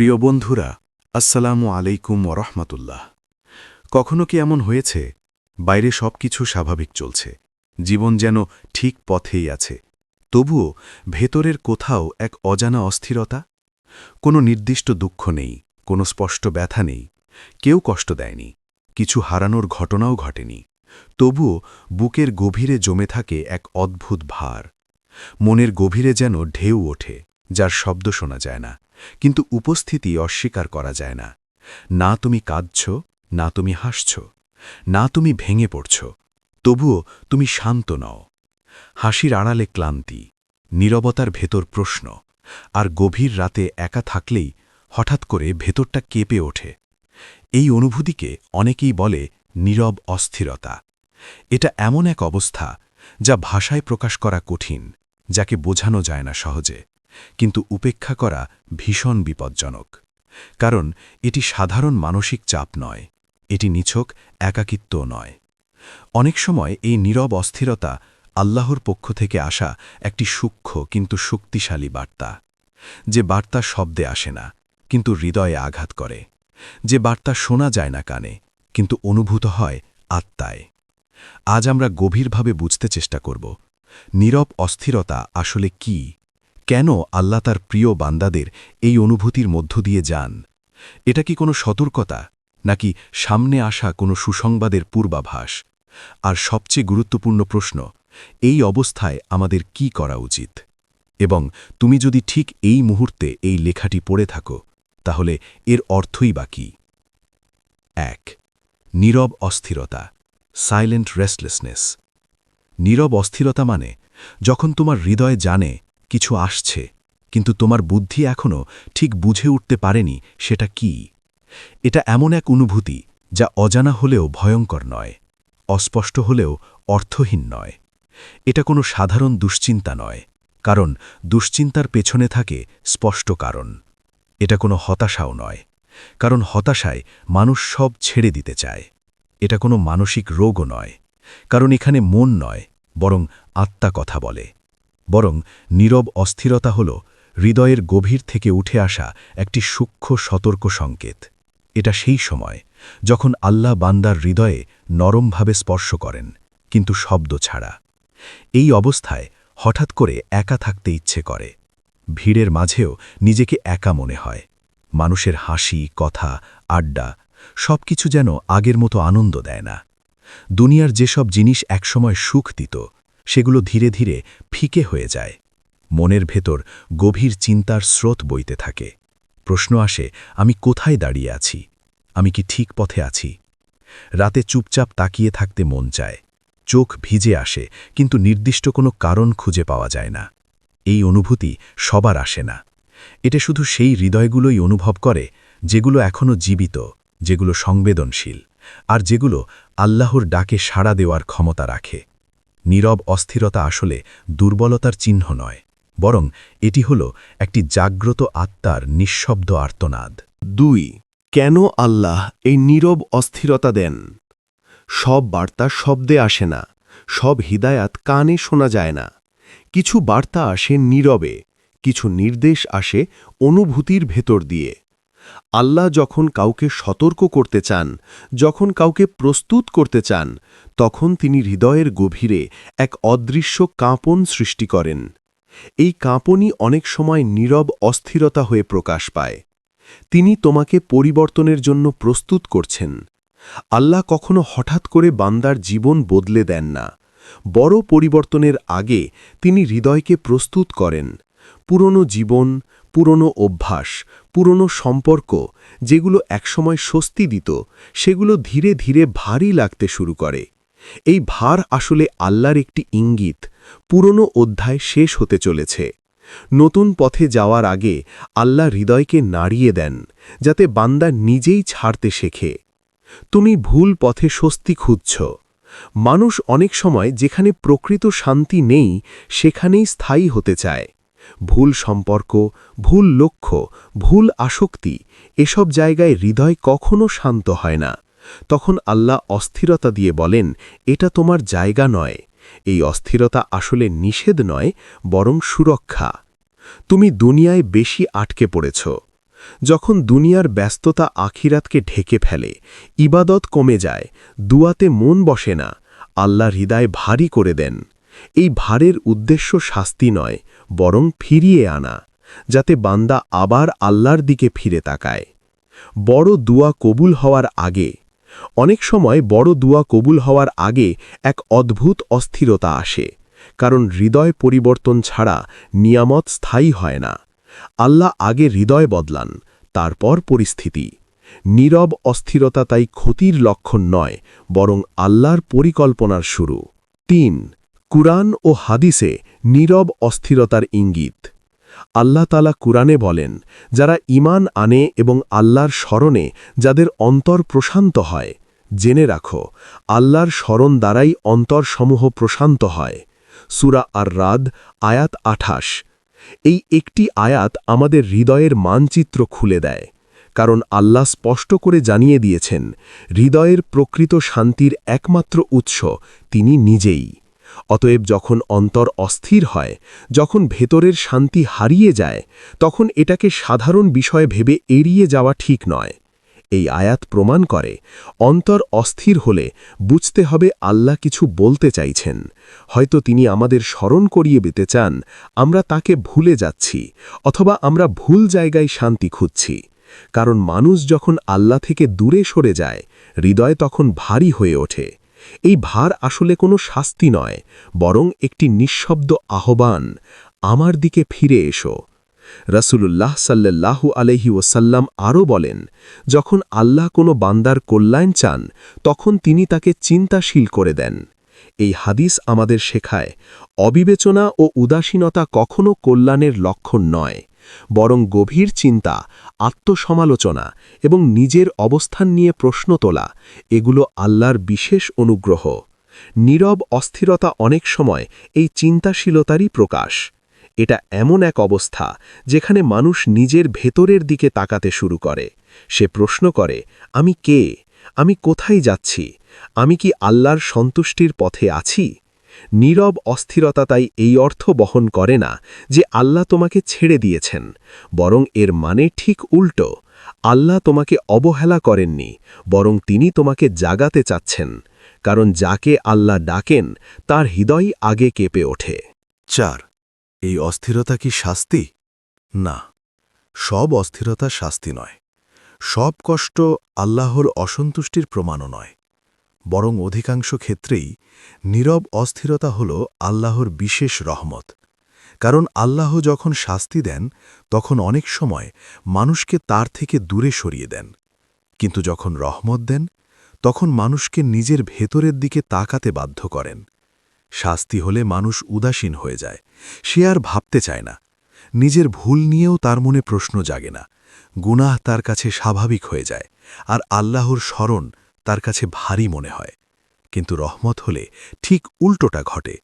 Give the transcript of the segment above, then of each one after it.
প্রিয় বন্ধুরা, আসসালামু আলাইকুম ওরহমতুল্লাহ কখনো কি এমন হয়েছে? বাইরে সব কিছু স্বাভাবিক চলছে। জীবন যেন ঠিক পথেই আছে। তবুও ভেতরের কোথাও এক অজানা অস্থিরতা? কোনো নির্দিষ্ট দুঃখ নেই, কোনো স্পষ্ট ব্যথা নেই, কেউ কষ্ট দেয়নি, কিছু হারানোর ঘটনাও ঘটেনি। তবুও বুকের গভীরে জমে থাকে এক অদ্ভুত ভার। মনের গভীরে যেন ঢেউ ওঠে, যার শব্দ শোনা যায় না। কিন্তু উপস্থিতি অস্বীকার করা যায় না। না তুমি কাঁদছ, না তুমি হাসছ, না তুমি ভেঙে পড়ছ, তবুও তুমি শান্ত নও। হাসির আড়ালে ক্লান্তি, নীরবতার ভেতর প্রশ্ন, আর গভীর রাতে একা থাকলেই হঠাৎ করে ভেতরটা কেঁপে ওঠে। এই অনুভূতিকে অনেকেই বলে নীরব অস্থিরতা। এটা এমন এক অবস্থা যা ভাষায় প্রকাশ করা কঠিন, যাকে বোঝানো যায় না সহজে। কিন্তু উপেক্ষা করা ভীষণ বিপজ্জনক। কারণ এটি সাধারণ মানসিক চাপ নয়, এটি নিছক একাকিত্ব নয়। অনেক সময় এই নীরব অস্থিরতা আল্লাহর পক্ষ থেকে আসা একটি সূক্ষ্ম কিন্তু শক্তিশালী বার্তা, যে বার্তা শব্দে আসে না, কিন্তু হৃদয়ে আঘাত করে, যে বার্তা শোনা যায় না কানে, কিন্তু অনুভূত হয় আত্মায়। আজ আমরা গভীরভাবে বুঝতে চেষ্টা করব, নীরব অস্থিরতা আসলে কি কেন আল্লাহ তার প্রিয় বান্দাদের এই অনুভূতির মধ্য দিয়ে যান? এটা কি কোনো সতর্কতা, নাকি সামনে আসা কোনো সুসংবাদের পূর্বাভাস? আর সবচেয়ে গুরুত্বপূর্ণ প্রশ্ন, এই অবস্থায় আমাদের কি করা উচিত? এবং তুমি যদি ঠিক এই মুহূর্তে এই লেখাটি পড়ে থাকো, তাহলে এর অর্থই বা কী? এক, নীরব অস্থিরতা সাইলেন্ট রেস্টলেসনেস নীরব অস্থিরতা মানে যখন তোমার হৃদয় জানে কিছু আসছে, কিন্তু তোমার বুদ্ধি এখনও ঠিক বুঝে উঠতে পারেনি সেটা কি। এটা এমন এক অনুভূতি যা অজানা হলেও ভয়ঙ্কর নয়, অস্পষ্ট হলেও অর্থহীন নয়। এটা কোনো সাধারণ দুশ্চিন্তা নয়, কারণ দুশ্চিন্তার পেছনে থাকে স্পষ্ট কারণ। এটা কোনো হতাশাও নয়, কারণ হতাশায় মানুষ সব ছেড়ে দিতে চায়। এটা কোনো মানসিক রোগও নয়, কারণ এখানে মন নয়, বরং আত্মা কথা বলে। বরং নীরব অস্থিরতা হল হৃদয়ের গভীর থেকে উঠে আসা একটি সূক্ষ্ম সতর্ক সংকেত। এটা সেই সময় যখন আল্লাহ বান্দার হৃদয়ে নরমভাবে স্পর্শ করেন, কিন্তু শব্দ ছাড়া। এই অবস্থায় হঠাৎ করে একা থাকতে ইচ্ছে করে। ভিড়ের মাঝেও নিজেকে একা মনে হয়। মানুষের হাসি, কথা, আড্ডা সব কিছু যেন আগের মতো আনন্দ দেয় না। দুনিয়ার যেসব জিনিস একসময় সুখ দিত সেগুলো ধীরে ধীরে ফিকে হয়ে যায়। মনের ভেতর গভীর চিন্তার স্রোত বইতে থাকে। প্রশ্ন আসে, আমি কোথায় দাঁড়িয়ে আছি? আমি কি ঠিক পথে আছি? রাতে চুপচাপ তাকিয়ে থাকতে মন চায়। চোখ ভিজে আসে, কিন্তু নির্দিষ্ট কোনো কারণ খুঁজে পাওয়া যায় না। এই অনুভূতি সবার আসে না। এটা শুধু সেই হৃদয়গুলোই অনুভব করে, যেগুলো এখনও জীবিত, যেগুলো সংবেদনশীল, আর যেগুলো আল্লাহর ডাকে সাড়া দেওয়ার ক্ষমতা রাখে। নীরব অস্থিরতা আসলে দুর্বলতার চিহ্ন নয়, বরং এটি হল একটি জাগ্রত আত্মার নিঃশব্দ আর্তনাদ। দুই, কেন আল্লাহ এই নীরব অস্থিরতা দেন? সব বার্তা শব্দে আসে না, সব হিদায়াত কানে শোনা যায় না। কিছু বার্তা আসে নীরবে, কিছু নির্দেশ আসে অনুভূতির ভেতর দিয়ে। আল্লাহ যখন কাউকে সতর্ক করতে চান, যখন কাউকে প্রস্তুত করতে চান, তখন তিনি হৃদয়ের গভীরে এক অদৃশ্য কাঁপন সৃষ্টি করেন। এই কাঁপনই অনেক সময় নীরব অস্থিরতা হয়ে প্রকাশ পায়। তিনি তোমাকে পরিবর্তনের জন্য প্রস্তুত করছেন। আল্লাহ কখনো হঠাৎ করে বান্দার জীবন বদলে দেন না। বড় পরিবর্তনের আগে তিনি হৃদয়কে প্রস্তুত করেন। পুরনো জীবন পুরনো অভ্যাস, পুরনো সম্পর্ক, যেগুলো একসময় স্বস্তি দিত, সেগুলো ধীরে ধীরে ভারী লাগতে শুরু করে। এই ভার আসলে আল্লাহর একটি ইঙ্গিত, পুরনো অধ্যায় শেষ হতে চলেছে। নতুন পথে যাওয়ার আগে আল্লাহ হৃদয়কে নাড়িয়ে দেন, যাতে বান্দা নিজেই ছাড়তে শেখে। তুমি ভুল পথে স্বস্তি খুঁজছ। মানুষ অনেক সময় যেখানে প্রকৃত শান্তি নেই, সেখানেই স্থায়ী হতে চায়। ভুল সম্পর্ক, ভুল লক্ষ্য, ভুল আসক্তি এসব জায়গায় হৃদয় কখনো শান্ত হয় না। তখন আল্লাহ অস্থিরতা দিয়ে বলেন, এটা তোমার জায়গা নয়। এই অস্থিরতা আসলে নিষেধ নয়, বরং সুরক্ষা। তুমি দুনিয়ায় বেশি আটকে পড়েছ। যখন দুনিয়ার ব্যস্ততা আখিরাতকে ঢেকে ফেলে, ইবাদত কমে যায়, দুয়াতে মন বসে না আল্লাহ হৃদয় ভারী করে দেন। এই ভারের উদ্দেশ্য শাস্তি নয়, বরং ফিরিয়ে আনা, যাতে বান্দা আবার আল্লাহর দিকে ফিরে তাকায়। বড় দুয়া কবুল হওয়ার আগে, অনেক সময় বড় দুয়া কবুল হওয়ার আগে এক অদ্ভুত অস্থিরতা আসে, কারণ হৃদয় পরিবর্তন ছাড়া নিয়ামত স্থায়ী হয় না। আল্লাহ আগে হৃদয় বদলান, তারপর পরিস্থিতি। নীরব অস্থিরতা তাই ক্ষতির লক্ষণ নয়, বরং আল্লাহর পরিকল্পনার শুরু। তিন কুরআন ও হাদিসে নীরব অস্থিরতার ইঙ্গিত। আল্লাহ তালা কুরআনে বলেন, যারা ইমান আনে এবং আল্লাহর স্মরণে যাদের অন্তর প্রশান্ত হয়, জেনে রাখো, আল্লাহর স্মরণ দ্বারাই অন্তরসমূহ প্রশান্ত হয়। সুরা আর রাদ আয়াত আঠাশ। এই একটি আয়াত আমাদের হৃদয়ের মানচিত্র খুলে দেয়, কারণ আল্লাহ স্পষ্ট করে জানিয়ে দিয়েছেন, হৃদয়ের প্রকৃত শান্তির একমাত্র উৎস তিনি নিজেই। অতএব যখন অন্তর অস্থির হয়, যখন ভেতরের শান্তি হারিয়ে যায়, তখন এটাকে সাধারণ বিষয় ভেবে এড়িয়ে যাওয়া ঠিক নয়। এই আয়াত প্রমাণ করে, অন্তর অস্থির হলে বুঝতে হবে আল্লাহ কিছু বলতে চাইছেন। হয়তো তিনি আমাদের স্মরণ করিয়ে দিতে চান, আমরা তাকে ভুলে যাচ্ছি, অথবা আমরা ভুল জায়গায় শান্তি খুঁজছি। কারণ মানুষ যখন আল্লাহ থেকে দূরে সরে যায়, হৃদয় তখন ভারী হয়ে ওঠে। এই ভার আসলে কোনো শাস্তি নয়, বরং একটি নিঃশব্দ আহ্বান, আমার দিকে ফিরে এসো। রসুলুল্লাহ সাল্লাল্লাহু আলহি ওসাল্লাম আরও বলেন, যখন আল্লাহ কোনো বান্দার কল্যাণ চান, তখন তিনি তাকে চিন্তাশীল করে দেন। এই হাদিস আমাদের শেখায়, অবিবেচনা ও উদাসীনতা কখনও কল্যাণের লক্ষণ নয়, বরং গভীর চিন্তা আত্মসমালোচনা এবং নিজের অবস্থান নিয়ে প্রশ্ন তোলা, এগুলো আল্লাহর বিশেষ অনুগ্রহ। নীরব অস্থিরতা অনেক সময় এই চিন্তাশীলতারই প্রকাশ। এটা এমন এক অবস্থা যেখানে মানুষ নিজের ভেতরের দিকে তাকাতে শুরু করে। সে প্রশ্ন করে, আমি কে? আমি কোথায় যাচ্ছি? আমি কি আল্লাহর সন্তুষ্টির পথে আছি? নীরব অস্থিরতা তাই এই অর্থ বহন করে না যে আল্লাহ তোমাকে ছেড়ে দিয়েছেন, বরং এর মানে ঠিক উল্টো। আল্লাহ তোমাকে অবহেলা করেননি, বরং তিনি তোমাকে জাগাতে চাচ্ছেন, কারণ যাকে আল্লাহ ডাকেন, তার হৃদয় আগে কেঁপে ওঠে। চার, এই অস্থিরতা কি শাস্তি? না, সব অস্থিরতা শাস্তি নয়। সব কষ্ট আল্লাহর অসন্তুষ্টির প্রমাণও নয়। বরং অধিকাংশ ক্ষেত্রেই নীরব অস্থিরতা হল আল্লাহর বিশেষ রহমত। কারণ আল্লাহ যখন শাস্তি দেন, তখন অনেক সময় মানুষকে তার থেকে দূরে সরিয়ে দেন। কিন্তু যখন রহমত দেন, তখন মানুষকে নিজের ভেতরের দিকে তাকাতে বাধ্য করেন। শাস্তি হলে মানুষ উদাসীন হয়ে যায়, সে আর ভাবতে চায় না। নিজের ভুল নিয়েও তার মনে প্রশ্ন জাগে না। গুনাহ তার কাছে স্বাভাবিক হয়ে যায়, আর আল্লাহর স্মরণ তার কাছে ভারী মনে হয়। কিন্তু রহমত হলে ঠিক উল্টোটা ঘটে।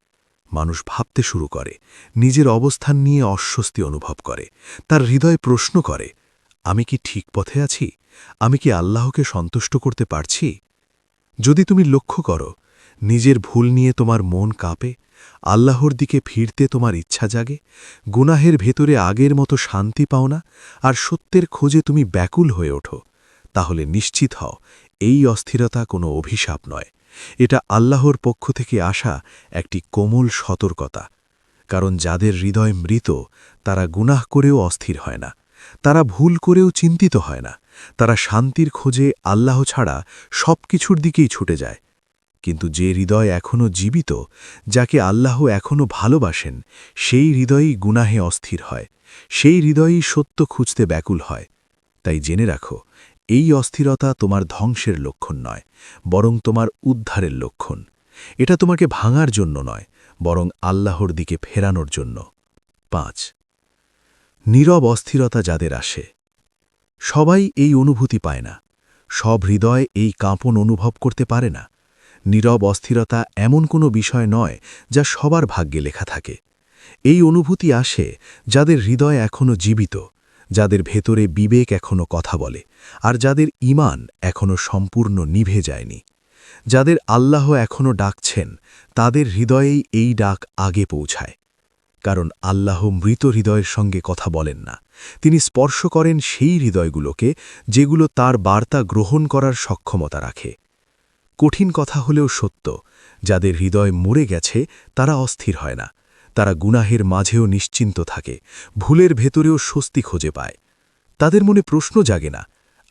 মানুষ ভাবতে শুরু করে, নিজের অবস্থান নিয়ে অস্বস্তি অনুভব করে, তার হৃদয় প্রশ্ন করে, আমি কি ঠিক পথে আছি? আমি কি আল্লাহকে সন্তুষ্ট করতে পারছি? যদি তুমি লক্ষ্য করো, নিজের ভুল নিয়ে তোমার মন কাঁপে, আল্লাহর দিকে ফিরতে তোমার ইচ্ছা জাগে, গুনাহের ভেতরে আগের মতো শান্তি পাও না, আর সত্যের খোঁজে তুমি ব্যাকুল হয়ে ওঠো, তাহলে নিশ্চিত হও এই অস্থিরতা কোনো অভিশাপ নয়। এটা আল্লাহর পক্ষ থেকে আসা একটি কোমল সতর্কতা, কারণ যাদের হৃদয় মৃত, তারা গুনাহ করেও অস্থির হয় না। তারা ভুল করেও চিন্তিত হয় না। তারা শান্তির খোঁজে আল্লাহ ছাড়া সব কিছুর দিকেই ছুটে যায়। কিন্তু যে হৃদয় এখনও জীবিত, যাকে আল্লাহ এখনও ভালোবাসেন, সেই হৃদয়ই গুনাহে অস্থির হয়। সেই হৃদয়ই সত্য খুঁজতে ব্যাকুল হয়। তাই জেনে রাখো এই অস্থিরতা তোমার ধ্বংসের লক্ষণ নয়, বরং তোমার উদ্ধারের লক্ষণ। এটা তোমাকে ভাঙার জন্য নয়, বরং আল্লাহর দিকে ফেরানোর জন্য। পাঁচ। নীরব অস্থিরতা যাদের আসে। সবাই এই অনুভূতি পায় না, সব হৃদয় এই কাঁপন অনুভব করতে পারে না। নীরব অস্থিরতা এমন কোনো বিষয় নয় যা সবার ভাগ্যে লেখা থাকে। এই অনুভূতি আসে যাদের হৃদয় এখনও জীবিত যাদের ভেতরে বিবেক এখনও কথা বলে, আর যাদের ইমান এখনও সম্পূর্ণ নিভে যায়নি। যাদের আল্লাহ এখনও ডাকছেন, তাদের হৃদয়েই এই ডাক আগে পৌঁছায়। কারণ আল্লাহ মৃত হৃদয়ের সঙ্গে কথা বলেন না। তিনি স্পর্শ করেন সেই হৃদয়গুলোকে, যেগুলো তার বার্তা গ্রহণ করার সক্ষমতা রাখে। কঠিন কথা হলেও সত্য, যাদের হৃদয় মরে গেছে, তারা অস্থির হয় না। তারা গুনাহের মাঝেও নিশ্চিন্ত থাকে, ভুলের ভেতরেও স্বস্তি খুঁজে পায়। তাদের মনে প্রশ্ন জাগে না,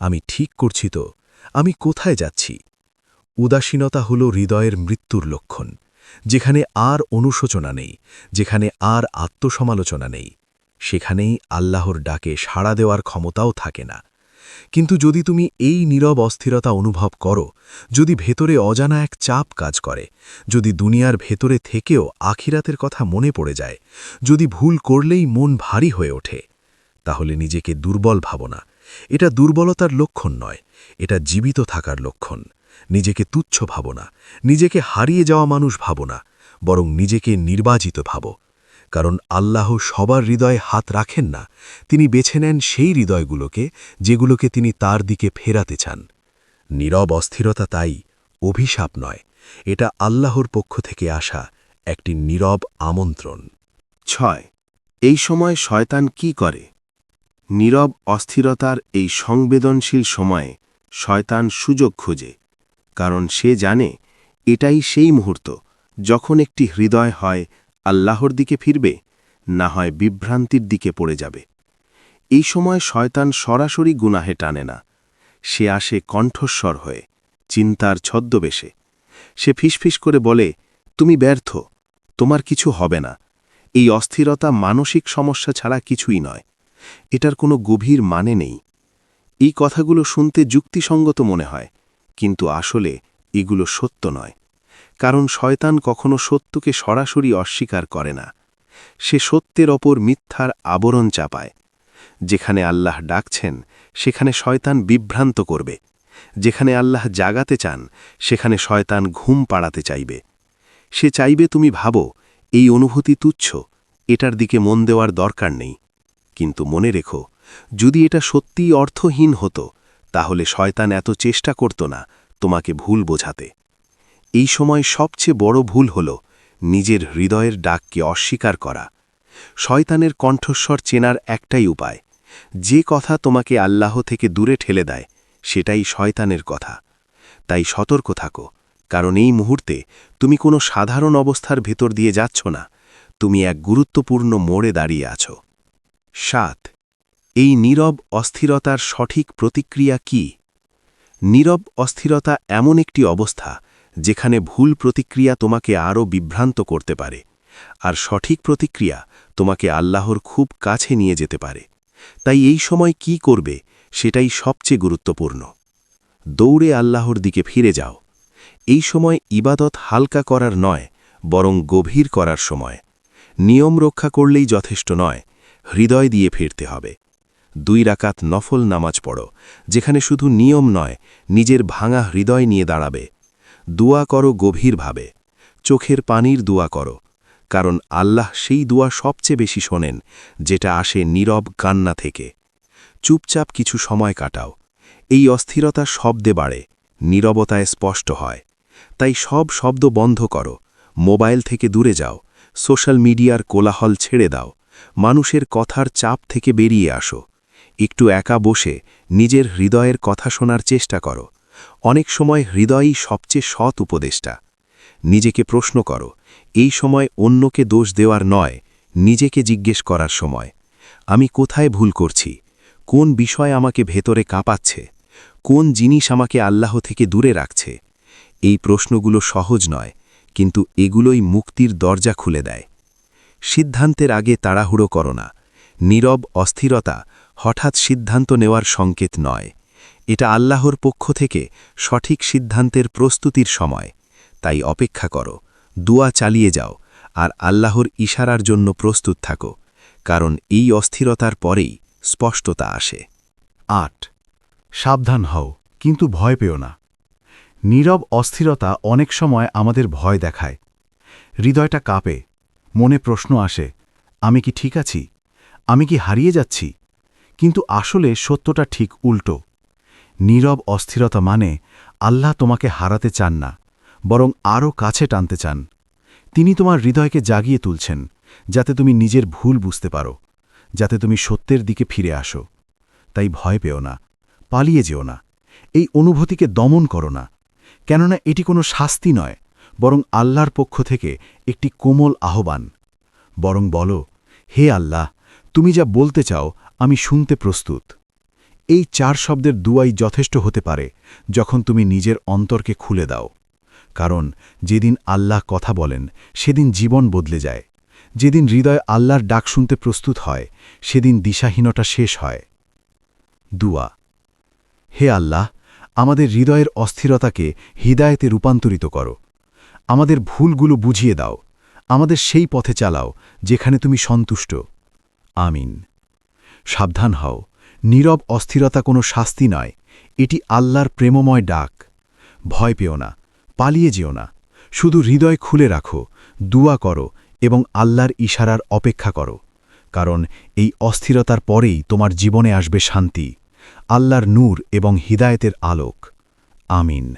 আমি ঠিক করছি তো, আমি কোথায় যাচ্ছি? উদাসীনতা হল হৃদয়ের মৃত্যুর লক্ষণ, যেখানে আর অনুশোচনা নেই, যেখানে আর আত্মসমালোচনা নেই, সেখানেই আল্লাহর ডাকে সাড়া দেওয়ার ক্ষমতাও থাকে না। কিন্তু যদি তুমি এই নীরব অস্থিরতা অনুভব করো, যদি ভেতরে অজানা এক চাপ কাজ করে, যদি দুনিয়ার ভেতরে থেকেও আখিরাতের কথা মনে পড়ে যায়, যদি ভুল করলেই মন ভারী হয়ে ওঠে, তাহলে নিজেকে দুর্বল ভাবনা এটা দুর্বলতার লক্ষণ নয়, এটা জীবিত থাকার লক্ষণ। নিজেকে তুচ্ছ ভাবনা নিজেকে হারিয়ে যাওয়া মানুষ ভাবো না, বরং নিজেকে নির্বাচিত ভাবো। কারণ আল্লাহ সবার হৃদয়ে হাত রাখেন না। তিনি বেছে নেন সেই হৃদয়গুলোকে যেগুলোকে তিনি তার দিকে ফেরাতে চান। নীরব অস্থিরতা তাই অভিশাপ নয়। এটা আল্লাহর পক্ষ থেকে আসা একটি নীরব আমন্ত্রণ। ছয়, এই সময় শয়তান কি করে? নীরব অস্থিরতার এই সংবেদনশীল সময়ে শয়তান সুযোগ খোঁজে, কারণ সে জানে এটাই সেই মুহূর্ত যখন একটি হৃদয় হয় আল্লাহর দিকে ফিরবে, না হয় বিভ্রান্তির দিকে পড়ে যাবে। এই সময় শয়তান সরাসরি গুনাহে টানে না। সে আসে কণ্ঠস্বর হয়ে, চিন্তার ছদ্মবেশে। সে ফিসফিস করে বলে, তুমি ব্যর্থ, তোমার কিছু হবে না। এই অস্থিরতা মানসিক সমস্যা ছাড়া কিছুই নয়। এটার কোনো গভীর মানে নেই। এই কথাগুলো শুনতে যুক্তিসঙ্গত মনে হয়, কিন্তু আসলে এগুলো সত্য নয়। কারণ শয়তান কখনো সত্যকে সরাসরি অস্বীকার করে না। সে সত্যের ওপর মিথ্যার আবরণ চাপায়। যেখানে আল্লাহ ডাকছেন, সেখানে শয়তান বিভ্রান্ত করবে। যেখানে আল্লাহ জাগাতে চান, সেখানে শয়তান ঘুম পাড়াতে চাইবে। সে চাইবে তুমি ভাবো, এই অনুভূতি তুচ্ছ, এটার দিকে মন দেওয়ার দরকার নেই। কিন্তু মনে রেখো, যদি এটা সত্যিই অর্থহীন হতো, তাহলে শয়তান এত চেষ্টা করত না তোমাকে ভুল বোঝাতে। এই সময় সবচেয়ে বড় ভুল হল নিজের হৃদয়ের ডাককে অস্বীকার করা। শয়তানের কণ্ঠস্বর চেনার একটাই উপায়। যে কথা তোমাকে আল্লাহ থেকে দূরে ঠেলে দেয়, সেটাই শয়তানের কথা। তাই সতর্ক থাকো, কারণ এই মুহূর্তে তুমি কোনো সাধারণ অবস্থার ভেতর দিয়ে যাচ্ছ না, তুমি এক গুরুত্বপূর্ণ মোড়ে দাঁড়িয়ে আছো। সাত, এই নীরব অস্থিরতার সঠিক প্রতিক্রিয়া কি? নীরব অস্থিরতা এমন একটি অবস্থা যেখানে ভুল প্রতিক্রিয়া তোমাকে আরও বিভ্রান্ত করতে পারে, আর সঠিক প্রতিক্রিয়া তোমাকে আল্লাহর খুব কাছে নিয়ে যেতে পারে। তাই এই সময় কি করবে সেটাই সবচেয়ে গুরুত্বপূর্ণ। দৌড়ে আল্লাহর দিকে ফিরে যাও। এই সময় ইবাদত হালকা করার নয়, বরং গভীর করার সময়। নিয়ম রক্ষা করলেই যথেষ্ট নয়, হৃদয় দিয়ে ফিরতে হবে। দুই রাকাত নফল নামাজ পড়ো, যেখানে শুধু নিয়ম নয়, নিজের ভাঙা হৃদয় নিয়ে দাঁড়াবে। দুয়া করো গভীরভাবে। চোখের পানির দুয়া করো। কারণ আল্লাহ সেই দুয়া সবচেয়ে বেশি শোনেন, যেটা আসে নীরব কান্না থেকে। চুপচাপ কিছু সময় কাটাও। এই অস্থিরতা শব্দে বাড়ে, নীরবতায় স্পষ্ট হয়। তাই সব শব্দ বন্ধ করো। মোবাইল থেকে দূরে যাও। সোশ্যাল মিডিয়ার কোলাহল ছেড়ে দাও। মানুষের কথার চাপ থেকে বেরিয়ে আসো। একটু একা বসে নিজের হৃদয়ের কথা শোনার চেষ্টা করো। অনেক সময় হৃদয়ই সবচেয়ে সৎ উপদেষ্টা। নিজেকে প্রশ্ন করো, এই সময় অন্যকে দোষ দেওয়ার নয়, নিজেকে জিজ্ঞেস করার সময়। আমি কোথায় ভুল করছি? কোন বিষয় আমাকে ভেতরে কাঁপাচ্ছে? কোন জিনিস আমাকে আল্লাহ থেকে দূরে রাখছে? এই প্রশ্নগুলো সহজ নয়, কিন্তু এগুলোই মুক্তির দরজা খুলে দেয়। সিদ্ধান্তের আগে তাড়াহুড়ো করো না। নীরব অস্থিরতা হঠাৎ সিদ্ধান্ত নেওয়ার সংকেত নয়। এটা আল্লাহর পক্ষ থেকে সঠিক সিদ্ধান্তের প্রস্তুতির সময়। তাই অপেক্ষা করো, দুয়া চালিয়ে যাও, আর আল্লাহর ইশারার জন্য প্রস্তুত থাকো, কারণ এই অস্থিরতার পরেই স্পষ্টতা আসে। আট, সাবধান হও, কিন্তু ভয় পেও না। নীরব অস্থিরতা অনেক সময় আমাদের ভয় দেখায়। হৃদয়টা কাঁপে, মনে প্রশ্ন আসে, আমি কি ঠিক আছি? আমি কি হারিয়ে যাচ্ছি? কিন্তু আসলে সত্যটা ঠিক উল্টো। নীরব অস্থিরতা মানে আল্লাহ তোমাকে হারাতে চান না, বরং আরও কাছে টানতে চান। তিনি তোমার হৃদয়কে জাগিয়ে তুলছেন, যাতে তুমি নিজের ভুল বুঝতে পারো, যাতে তুমি সত্যের দিকে ফিরে আসো। তাই ভয় পেও না, পালিয়ে যেও না, এই অনুভূতিকে দমন করো না, কেননা এটি কোনো শাস্তি নয়, বরং আল্লাহর পক্ষ থেকে একটি কোমল আহ্বান। বরং বলো, হে আল্লাহ, তুমি যা বলতে চাও আমি শুনতে প্রস্তুত। এই চার শব্দের দুয়াই যথেষ্ট হতে পারে, যখন তুমি নিজের অন্তরকে খুলে দাও। কারণ, যেদিন আল্লাহ কথা বলেন, সেদিন জীবন বদলে যায়। যেদিন হৃদয় আল্লাহর ডাক শুনতে প্রস্তুত হয়, সেদিন দিশাহীনতা শেষ হয়। দুয়া। হে আল্লাহ, আমাদের হৃদয়ের অস্থিরতাকে হৃদায়তে রূপান্তরিত করো। আমাদের ভুলগুলো বুঝিয়ে দাও। আমাদের সেই পথে চালাও, যেখানে তুমি সন্তুষ্ট। আমিন। সাবধান হও। নীরব অস্থিরতা কোনো শাস্তি নয়। এটি আল্লাহর প্রেমময় ডাক। ভয় পেও না, পালিয়ে যেও না। শুধু হৃদয় খুলে রাখো, দুয়া করো এবং আল্লাহর ইশারার অপেক্ষা করো। কারণ এই অস্থিরতার পরেই তোমার জীবনে আসবে শান্তি, আল্লাহর নূর এবং হৃদায়তের আলোক। আমিন।